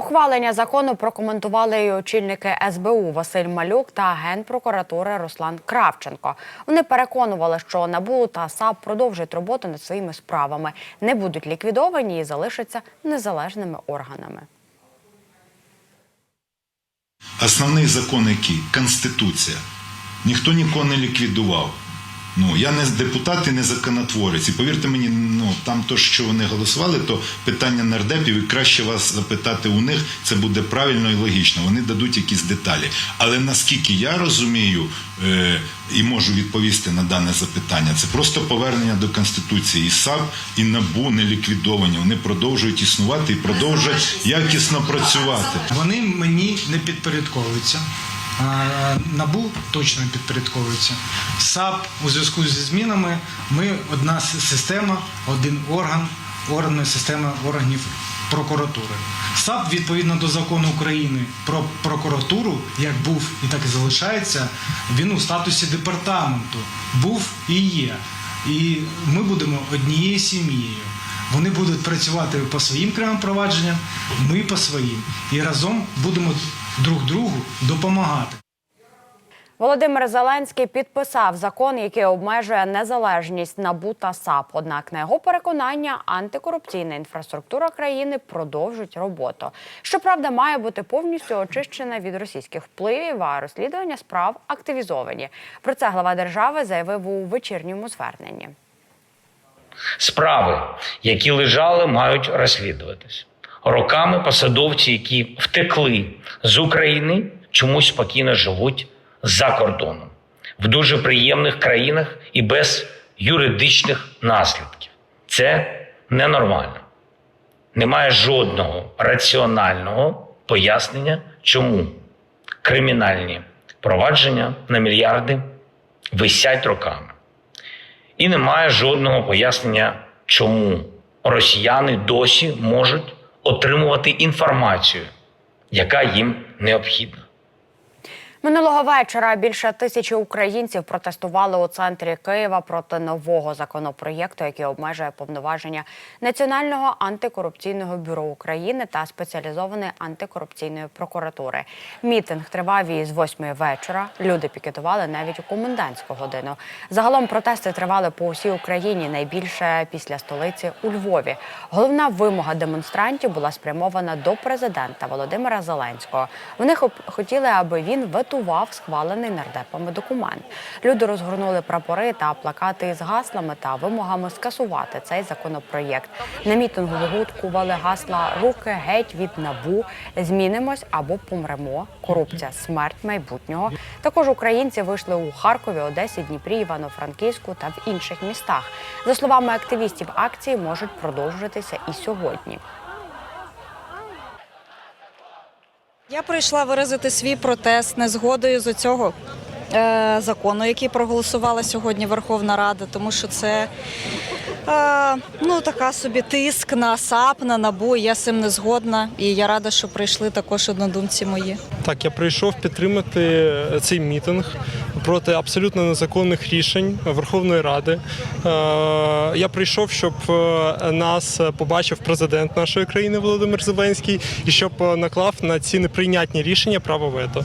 Ухвалення закону прокоментували і очільники СБУ Василь Малюк та генпрокуратури Руслан Кравченко. Вони переконували, що НАБУ та САП продовжать роботу над своїми справами, не будуть ліквідовані і залишаться незалежними органами. Основний закон який? Конституція. Ніхто нікого не ліквідував. Ну, я не депутат і не законотворець. І повірте мені, ну там то, що вони голосували, то питання нардепів, і краще вас запитати у них, це буде правильно і логічно. Вони дадуть якісь деталі. Але наскільки я розумію е, і можу відповісти на дане запитання, це просто повернення до Конституції. І САП, і НАБУ не ліквідовані. Вони продовжують існувати і продовжують якісно працювати. Вони мені не підпорядковуються. Набу точно підпорядковується. САП у зв'язку зі змінами ми одна система, один орган, органи системи органів прокуратури. САП відповідно до закону України про прокуратуру, як був і так і залишається, він у статусі департаменту був і є. І ми будемо однією сім'єю. Вони будуть працювати по своїм кривим провадженням, ми по своїм. І разом будемо друг другу допомагати. Володимир Зеленський підписав закон, який обмежує незалежність НАБУ та САП. Однак, на його переконання, антикорупційна інфраструктура країни продовжить роботу. Щоправда, має бути повністю очищена від російських впливів, а розслідування справ активізовані. Про це глава держави заявив у вечірньому зверненні. Справи, які лежали, мають розслідуватись. Роками посадовці, які втекли з України, чомусь спокійно живуть за кордоном в дуже приємних країнах і без юридичних наслідків. Це ненормально. Немає жодного раціонального пояснення, чому кримінальні провадження на мільярди висять роками. І немає жодного пояснення, чому росіяни досі можуть отримувати інформацію, яка їм необхідна. Минулого вечора більше тисячі українців протестували у центрі Києва проти нового законопроєкту, який обмежує повноваження Національного антикорупційного бюро України та спеціалізованої антикорупційної прокуратури. Мітинг тривав із 8 вечора. Люди пікетували навіть у комендантську годину. Загалом протести тривали по усій Україні, найбільше після столиці у Львові. Головна вимога демонстрантів була спрямована до президента Володимира Зеленського. Вони хотіли, аби він ветував схвалений нардепами документ. Люди розгорнули прапори та плакати із гаслами та вимогами скасувати цей законопроєкт. На мітингу вигукували гасла Руки геть від набу, змінимось або помремо. Корупція, смерть майбутнього. Також українці вийшли у Харкові, Одесі, Дніпрі, Івано-Франківську та в інших містах. За словами активістів, акції можуть продовжитися і сьогодні. Я прийшла виразити свій протест незгодою з цього закону, який проголосувала сьогодні Верховна Рада, тому що це е, ну, така собі тиск на САП, на НАБУ. Я з цим не згодна. І я рада, що прийшли також однодумці мої. Так, я прийшов підтримати цей мітинг проти абсолютно незаконних рішень Верховної Ради. Е, Я прийшов, щоб е, нас побачив президент нашої країни Володимир Зеленський і щоб е, наклав на ці неприйнятні рішення право вето.